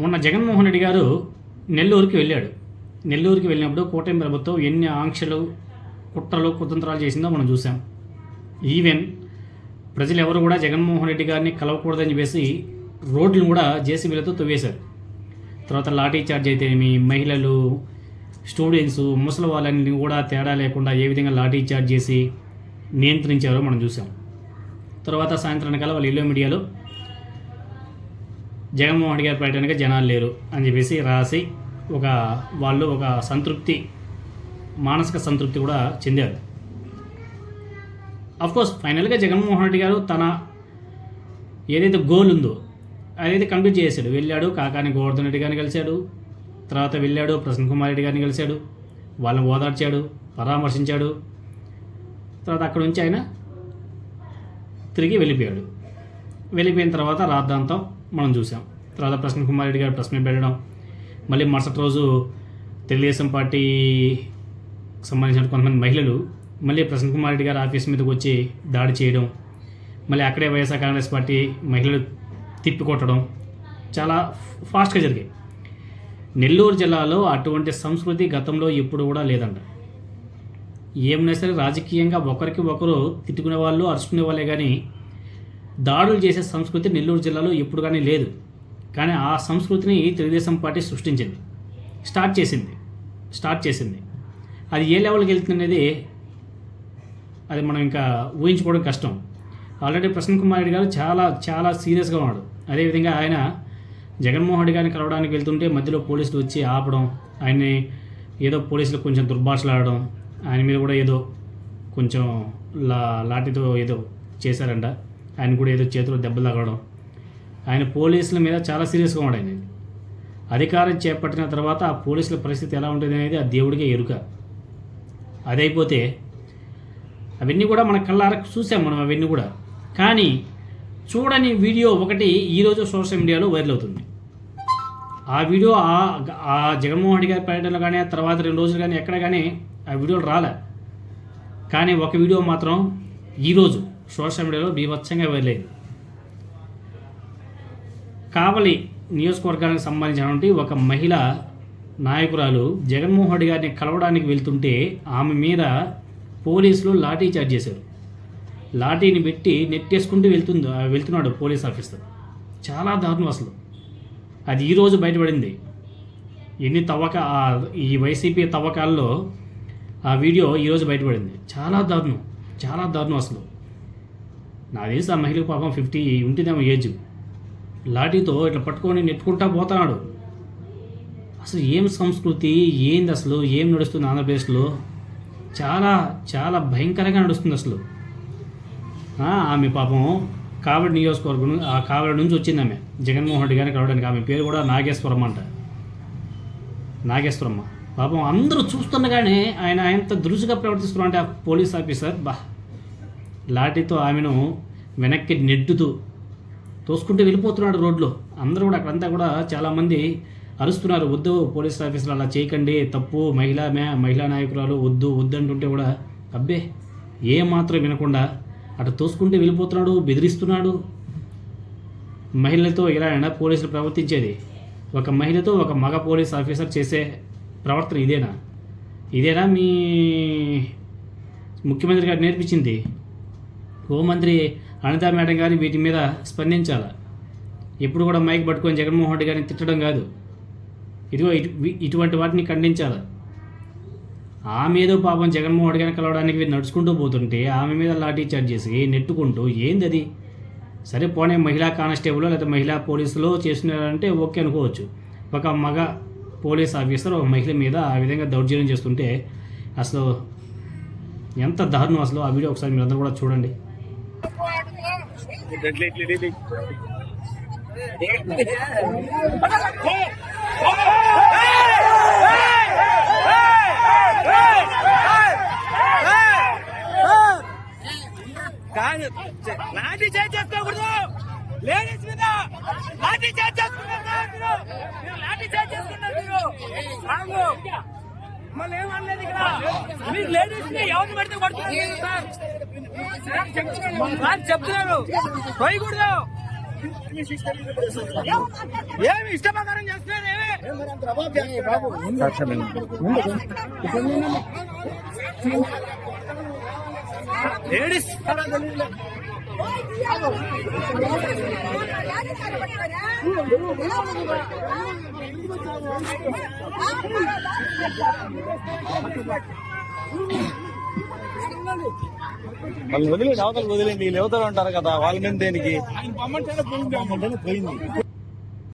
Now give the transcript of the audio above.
మొన్న జగన్మోహన్ రెడ్డి గారు నెల్లూరుకి వెళ్ళాడు. నెల్లూరుకి వెళ్ళినప్పుడు కూటమి ప్రభుత్వం ఎన్ని ఆంక్షలు కుట్రలు కుతంత్రాలు చేసిందో మనం చూసాం. ఈవెన్ ప్రజలు ఎవరు కూడా జగన్మోహన్ రెడ్డి గారిని కలవకూడదని చెప్పేసి రోడ్లను కూడా జేసీబీలతో తవ్వేశారు. తర్వాత లాఠీ చార్జ్ అయితేనేమి మహిళలు స్టూడెంట్స్ ముసలి వాళ్ళని కూడా తేడా లేకుండా ఏ విధంగా లాఠీ చార్జ్ చేసి నియంత్రించారో మనం చూసాం. తర్వాత సాయంత్రం వాళ్ళు ఎల్లో మీడియాలో జగన్మోహన్ గారి పర్యటనగా జనాలు లేరు అని చెప్పేసి రాసి ఒక వాళ్ళు ఒక సంతృప్తి మానసిక సంతృప్తి కూడా చెందారు. అఫ్కోర్స్ ఫైనల్గా జగన్మోహన్ రెడ్డి గారు తన ఏదైతే గోల్ ఉందో అదైతే కంప్లీట్ చేశాడు. వెళ్ళాడు కాకాని గోవర్ధన్ రెడ్డి గారిని కలిశాడు. తర్వాత వెళ్ళాడు ప్రసన్న కుమార్ రెడ్డి గారిని కలిశాడు. వాళ్ళని ఓదార్చాడు పరామర్శించాడు. తర్వాత అక్కడ నుంచి ఆయన తిరిగి వెళ్ళిపోయాడు. వెళ్ళిపోయిన తర్వాత రాద్ధాంతం మనం చూసాం. తర్వాత ప్రసన్న కుమార్ రెడ్డి గారు ప్రశ్న పెట్టడం. మళ్ళీ మరుసటి రోజు తెలుగుదేశం పార్టీ సంబంధించిన కొంతమంది మహిళలు మళ్ళీ ప్రసన్న కుమార్ రెడ్డి గారు ఆఫీస్ మీదకి వచ్చి దాడి చేయడం. మళ్ళీ అక్కడే వైఎస్ఆర్ కాంగ్రెస్ పార్టీ మహిళలు తిప్పికొట్టడం చాలా ఫాస్ట్గా జరిగాయి. నెల్లూరు జిల్లాలో అటువంటి సంస్కృతి గతంలో ఎప్పుడు కూడా లేదంట. ఏమైనా సరే రాజకీయంగా ఒకరికి ఒకరు తిట్టుకునే వాళ్ళు అరుచుకునే వాళ్ళే కానీ దాడులు చేసే సంస్కృతి నెల్లూరు జిల్లాలో ఎప్పుడు కానీ లేదు. కానీ ఆ సంస్కృతిని తెలుగుదేశం పార్టీ సృష్టించింది. స్టార్ట్ చేసింది. స్టార్ట్ చేసింది. అది ఏ లెవెల్కి వెళ్తుంది అనేది అది మనం ఇంకా ఊహించుకోవడం కష్టం. ఆల్రెడీ ప్రసన్న కుమార్ రెడ్డి గారు చాలా చాలా సీరియస్గా ఉన్నాడు. అదేవిధంగా ఆయన జగన్మోహన్ రెడ్డి గారిని కలవడానికి వెళ్తుంటే మధ్యలో పోలీసులు వచ్చి ఆపడం ఆయన్ని ఏదో పోలీసులు కొంచెం దుర్భాషలాడడం ఆయన మీద కూడా ఏదో కొంచెం లా లాఠీతో ఏదో చేశారంట. ఆయన కూడా ఏదో చేతిలో దెబ్బలు తగలడం. ఆయన పోలీసుల మీద చాలా సీరియస్గా ఉన్నాడు ఆయన. అధికారం చేపట్టిన తర్వాత ఆ పోలీసుల పరిస్థితి ఎలా ఉంటుంది అనేది ఆ దేవుడికే ఎరుక. అదైపోతే అవన్నీ కూడా మన కళ్ళార చూసాం మనం అవన్నీ కూడా. కానీ చూడని వీడియో ఒకటి ఈరోజు సోషల్ మీడియాలో వైరల్ అవుతుంది. ఆ వీడియో ఆ ఆ జగన్మోహన్ రెడ్డి గారి పర్యటనలో కానీ ఆ తర్వాత రెండు రోజులు కానీ ఎక్కడ కానీ ఆ వీడియోలు రాలే. కానీ ఒక వీడియో మాత్రం ఈరోజు సోషల్ మీడియాలో బీభత్సంగా వెళ్ళింది. కావలి నియోజకవర్గానికి సంబంధించినటువంటి ఒక మహిళ నాయకురాలు జగన్మోహన్ రెడ్డి గారిని కలవడానికి వెళ్తుంటే ఆమె మీద పోలీసులు లాఠీ చార్జ్ చేశారు. లాఠీని పెట్టి నెట్టేసుకుంటూ వెళ్తుంది వెళ్తున్నాడు పోలీస్ ఆఫీసర్. చాలా దారుణం అసలు. అది ఈరోజు బయటపడింది. ఎన్ని తవ్వక ఈ వైసీపీ తవ్వకాల్లో ఆ వీడియో ఈరోజు బయటపడింది. చాలా దారుణం. చాలా దారుణం అసలు. నా తెలిసి ఆ మహిళకు పాపం ఫిఫ్టీ ఉంటుందేమో ఏజ్. లాఠీతో ఇట్లా పట్టుకొని నెట్టుకుంటా పోతున్నాడు అసలు ఏం సంస్కృతి ఏంది అసలు ఏం నడుస్తుంది ఆంధ్రప్రదేశ్లో? చాలా చాలా భయంకరంగా నడుస్తుంది అసలు. ఆమె పాపం కావడి నియోజకవర్గం ఆ కావడి నుంచి వచ్చింది ఆమె. జగన్మోహన్ రెడ్డి గారిని కలవడానికి ఆమె పేరు కూడా నాగేశ్వరమ్మ అంట. నాగేశ్వరమ్మ. పాపం అందరూ చూస్తుండగానే ఆయన ఆయనంత దురుసుగా ప్రవర్తిస్తున్నారు అంటే ఆ పోలీస్ ఆఫీసర్ బా లాఠీతో ఆమెను వెనక్కి నెట్టుతూ తోసుకుంటూ వెళ్ళిపోతున్నాడు రోడ్లో. అందరూ కూడా అక్కడంతా కూడా చాలామంది అరుస్తున్నారు. వద్దు పోలీస్ ఆఫీసులు అలా చేయకండి తప్పు మహిళా మే మహిళా నాయకురాలు వద్దు వద్దు అంటుంటే కూడా అబ్బే ఏ మాత్రం వినకుండా అటు తోసుకుంటూ వెళ్ళిపోతున్నాడు బెదిరిస్తున్నాడు. మహిళలతో ఇలా అయినా పోలీసులు ప్రవర్తించేది. ఒక మహిళతో ఒక మగ పోలీస్ ఆఫీసర్ చేసే ప్రవర్తన ఇదేనా? ఇదేనా మీ ముఖ్యమంత్రి గారు నేర్పించింది? హోంమంత్రి అనితా మేడం గారు వీటి మీద స్పందించాలి? ఎప్పుడు కూడా మైక్ పట్టుకొని జగన్మోహన్ రెడ్డి గారిని తిట్టడం కాదు. ఇదిగో ఇటు ఇటువంటి వాటిని ఖండించాలి? ఆమె ఏదో పాపం జగన్మోహన్ రెడ్డి గారిని కలవడానికి వీరు నడుచుకుంటూ పోతుంటే ఆమె మీద లాఠీ చార్జ్ చేసి నెట్టుకుంటూ ఏంది అది సరే పోనీ మహిళా కానిస్టేబుల్ లేదా మహిళా పోలీసులో చేసినారంటే ఓకే అనుకోవచ్చు. ఒక మగ పోలీస్ ఆఫీసర్ ఒక మహిళ మీద ఆ విధంగా దౌర్జన్యం చేస్తుంటే అసలు ఎంత దారుణం అసలు ఆ వీడియో ఒకసారి మీరందరూ కూడా చూడండి. కాదు లాఠీ చేంజ్ చేసుకోకూడదు లేడీస్ మీద లాఠీ చేంజ్ చేసుకున్నారు మీరు లాఠీ చేంజ్ చేసుకున్నారు మీరు కాదు మళ్ళీ ఏమనలేదు ఇక్కడ? మీరు లేడీస్ని ఎవరిని పడితే కొడుతున్నారు సార్? సార్ చెప్తున్నాను పోయకూడదు ఏమి ఇష్టప్రకారం చేస్తున్నారు ఏమి? లేడీస్ మళ్ళీ వదిలేండి అవతల వదిలేండి వీళ్ళు ఉంటారు కదా వాళ్ళ మీద దేనికి? పోయింది.